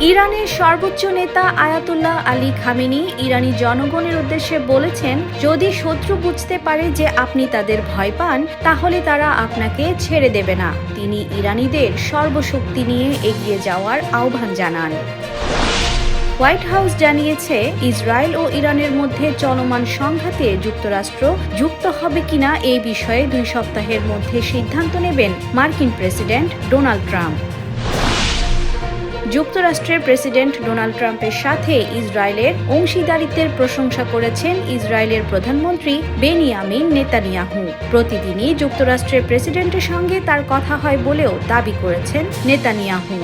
ইরানের সর্বোচ্চ নেতা আয়াতুল্লাহ আলী খামেনি ইরানি জনগণের উদ্দেশ্যে বলেছেন, যদি শত্রু বুঝতে পারে যে আপনি তাদের ভয় পান, তাহলে তারা আপনাকে ছেড়ে দেবে না। তিনি ইরানিদের সর্বশক্তি নিয়ে এগিয়ে যাওয়ার আহ্বান জানান। হোয়াইট হাউস জানিয়েছে, ইসরায়েল ও ইরানের মধ্যে চলমান সংঘাতে যুক্তরাষ্ট্র যুক্ত হবে কিনা এই বিষয়ে দুই সপ্তাহের মধ্যে সিদ্ধান্ত নেবেন মার্কিন প্রেসিডেন্ট ডোনাল্ড ট্রাম্প। যুক্তরাষ্ট্রের প্রেসিডেন্ট ডোনাল্ড ট্রাম্পের সাথে ইসরায়েলের অংশীদারিত্বের প্রশংসা করেছেন ইসরায়েলের প্রধানমন্ত্রী বেনিয়ামিন নেতানিয়াহু। প্রতিদিনই যুক্তরাষ্ট্রের প্রেসিডেন্টের সঙ্গে তার কথা হয় বলেও দাবি করেছেন নেতানিয়াহু।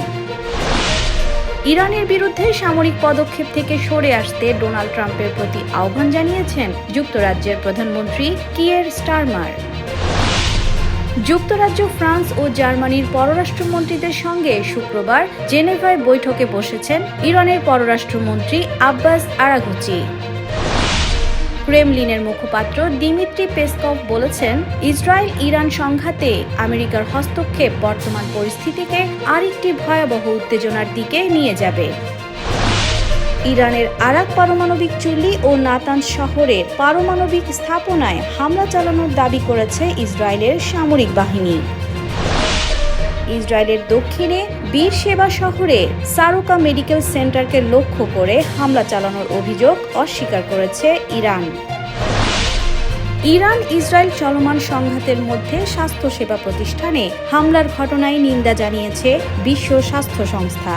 ইরানের বিরুদ্ধে সামরিক পদক্ষেপ থেকে সরে আসতে ডোনাল্ড ট্রাম্পের প্রতি আহ্বান জানিয়েছেন যুক্তরাজ্যের প্রধানমন্ত্রী কিয়ের স্টারমার। যুক্তরাজ্য, ফ্রান্স ও জার্মানির পররাষ্ট্রমন্ত্রীদের সঙ্গে শুক্রবার জেনেভায় বৈঠকে বসেছেন ইরানের পররাষ্ট্রমন্ত্রী আব্বাস আরাগুচি। ক্রেমলিনের মুখপাত্র দিমিত্রি পেসকভ বলেছেন, ইসরায়েল ইরান সংঘাতে আমেরিকার হস্তক্ষেপ বর্তমান পরিস্থিতিকে আরেকটি ভয়াবহ উত্তেজনার দিকে নিয়ে যাবে। ইরানের আরাক পারমাণবিক চুল্লি ও নাতান শহরের পারমাণবিক স্থাপনায় হামলা চালানোর দাবি করেছে ইসরায়েলের সামরিক বাহিনী। ইসরায়েলের দক্ষিণে বীর সেবা শহরে সারুকা মেডিকেল সেন্টারকে লক্ষ্য করে হামলা চালানোর অভিযোগ অস্বীকার করেছে ইরান। ইরান ইসরায়েল চলমান সংঘাতের মধ্যে স্বাস্থ্যসেবা প্রতিষ্ঠানে হামলার ঘটনায় নিন্দা জানিয়েছে বিশ্ব স্বাস্থ্য সংস্থা।